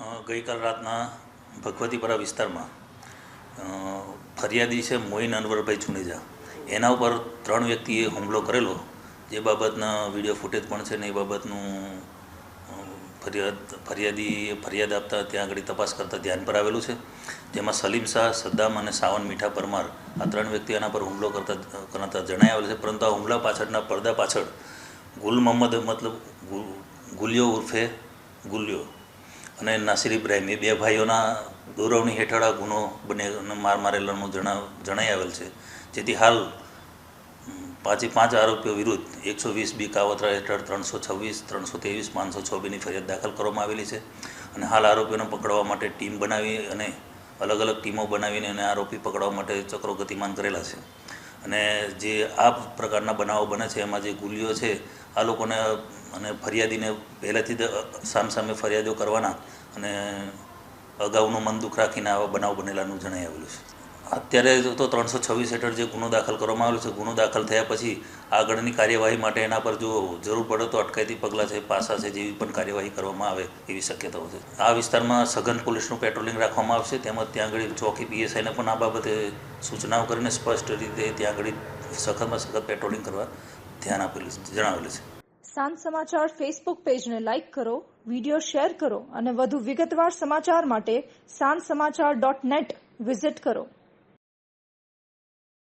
ગઈકાલ રાતના ભગવતીપરા વિસ્તારમાં ફરિયાદી છે મોઇન અનવરભાઈ ચુનેજા. એના ઉપર ત્રણ વ્યક્તિએ હુમલો કરેલો. જે બાબતના વીડિયો ફૂટેજ પણ છે ને એ બાબતનું ફરિયાદ ફરિયાદી ફરિયાદ આપતા ત્યાં આગળ તપાસ કરતાં ધ્યાન પર આવેલું છે. જેમાં સલીમ શાહ, સદ્દામ અને સાવન મીઠા પરમાર આ ત્રણ વ્યક્તિ આના પર હુમલો કરતા કરતા જણાઈ આવેલ છે. પરંતુ આ હુમલા પાછળના પડદા પાછળ ગુલ મોહમ્મદ મતલબ ગુલિયો ઉર્ફે ગુલિયો અને નાસિર ઇબ્રાહીમ, એ બે ભાઈઓના દોરવણી હેઠળ આ ગુનો બને માર મારેલાનું જણાઈ આવેલ છે. જેથી હાલ પાંચે પાંચ આરોપીઓ વિરુદ્ધ એકસો વીસ બી કાવતરા હેઠળ ત્રણસો છવ્વીસ, ત્રણસો ત્રેવીસ, પાંચસો છ બીની ફરિયાદ દાખલ કરવામાં આવેલી છે. અને હાલ આરોપીઓને પકડવા માટે ટીમ બનાવી અને અલગ અલગ ટીમો બનાવીને અને આરોપી પકડવા માટે ચક્રો ગતિમાન કરેલા છે. અને જે આ પ્રકારના બનાવો બને છે, એમાં જે ગુલીઓ છે, આ લોકોને, અને ફરિયાદીને પહેલાંથી જ સામસામે ફરિયાદો કરવાના અને અગાઉનું મન દુઃખ રાખીને આવા બનાવ બનેલાનું જણાઈ આવેલું છે. અત્યારે તો ત્રણસો છવ્વીસ હેઠળ જે ગુનો દાખલ કરવામાં આવેલો છે, ગુનો દાખલ થયા પછી આગળની કાર્યવાહી માટે એના પર જો જરૂર પડે તો અટકાયતી પગલાં છે, પાસા છે, જેવી પણ કાર્યવાહી કરવામાં આવે એવી શક્યતાઓ છે. આ વિસ્તારમાં સઘન પોલીસનું પેટ્રોલિંગ રાખવામાં આવશે, તેમજ ત્યાં આગળ ચોકી પીએસઆઈને પણ આ બાબતે સૂચનાઓ કરીને સ્પષ્ટ રીતે ત્યાં આગળ સખતમાં સખત પેટ્રોલિંગ કરવા ધ્યાન આપેલું છે, જણાવેલું છે. સાંજ સમાચાર ફેસબુક પેજને લાઇક કરો વિડિયો શેર કરો અને વધુ વિગતવાર સમાચાર માટે સાંજ સમાચાર ડોટ નેટ વિઝિટ કરો.